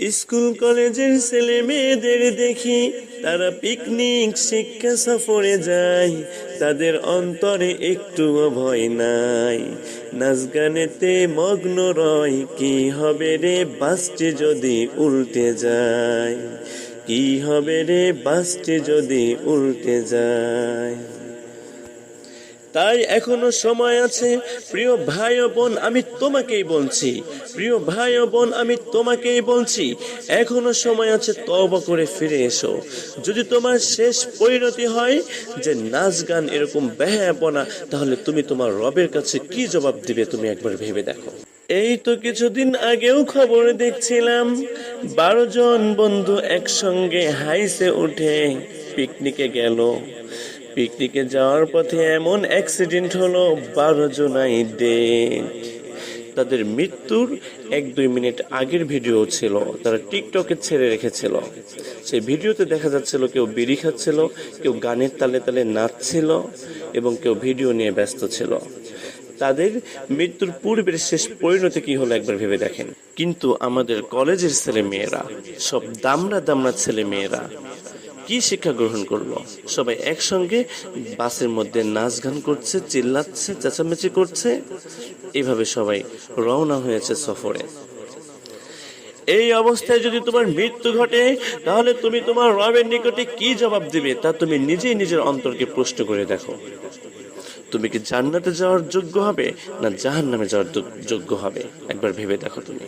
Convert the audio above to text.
School কলেজের ছেলে মেয়েদের দেখি, তারা পিকনিক, শিক্ষা সফরে যায়। তাদের অন্তরে একটুও ভয় নাই। নাচ গানেতে মগ্ন রয়, কি হবে রে বাসটি যদি উল্টে যায়? কি হবে রে বাসটি যদি উল্টে যায়? তাই এখনও সময় আছে। প্রিয় ভাই বোন আমি তোমাকেই বলছি। প্রিয় ভাই বোন আমি তোমাকেই বলছি, এখনও সময় আছে তবা করে ফিরে এসো। যদি তোমার শেষ পরিণতি হয় যে নাচ গান এরকম ব্যাহাপনা তাহলে তুমি তোমার রবের কাছে কি জবাব দিবে, তুমি একবার ভেবে দেখো। এই তো কিছুদিন আগেও খবর দেখছিলাম, বারো জন বন্ধু একসঙ্গে হাইসে উঠে পিকনিকে গেল। পিকনিকে যাওয়ার পথে এমন অ্যাক্সিডেন্ট হলো বারো জনাই ডেট তাদের মৃত্যুর এক দুই মিনিট আগের ভিডিও ছিল, তারা টিকটকে ছেড়ে রেখেছিল। সেই ভিডিওতে দেখা যাচ্ছিল কেউ বিড়ি খাচ্ছিল, কেউ গানের তালে তালে নাচছিল এবং কেউ ভিডিও নিয়ে ব্যস্ত ছিল। তাদের মৃত্যুর পূর্বের শেষ পরিণতি কি হলো একবার ভেবে দেখেন। কিন্তু আমাদের কলেজের ছেলে মেয়েরা সব দামড়া দামড়া ছেলে মেয়েরা কি শিক্ষা গ্রহণ করল? সবাই একসঙ্গে বাসের মধ্যে নাচ গান করছে, চিল্লাচ্ছে, চেঁচামেচি করছে। এভাবে সবাই রওনা হয়েছে সফরে। এই অবস্থায় যদি তোমার মৃত্যু ঘটে, তাহলে তুমি তোমার রবের নিকটে কি জবাব দিবে? তা তুমি নিজেই নিজের অন্তরকে প্রশ্ন করে দেখো। তুমি কি জান্নাতে যাওয়ার যোগ্য হবে, না জাহান্নামে যাওয়ার যোগ্য হবে? একবার ভেবে দেখো তুমি।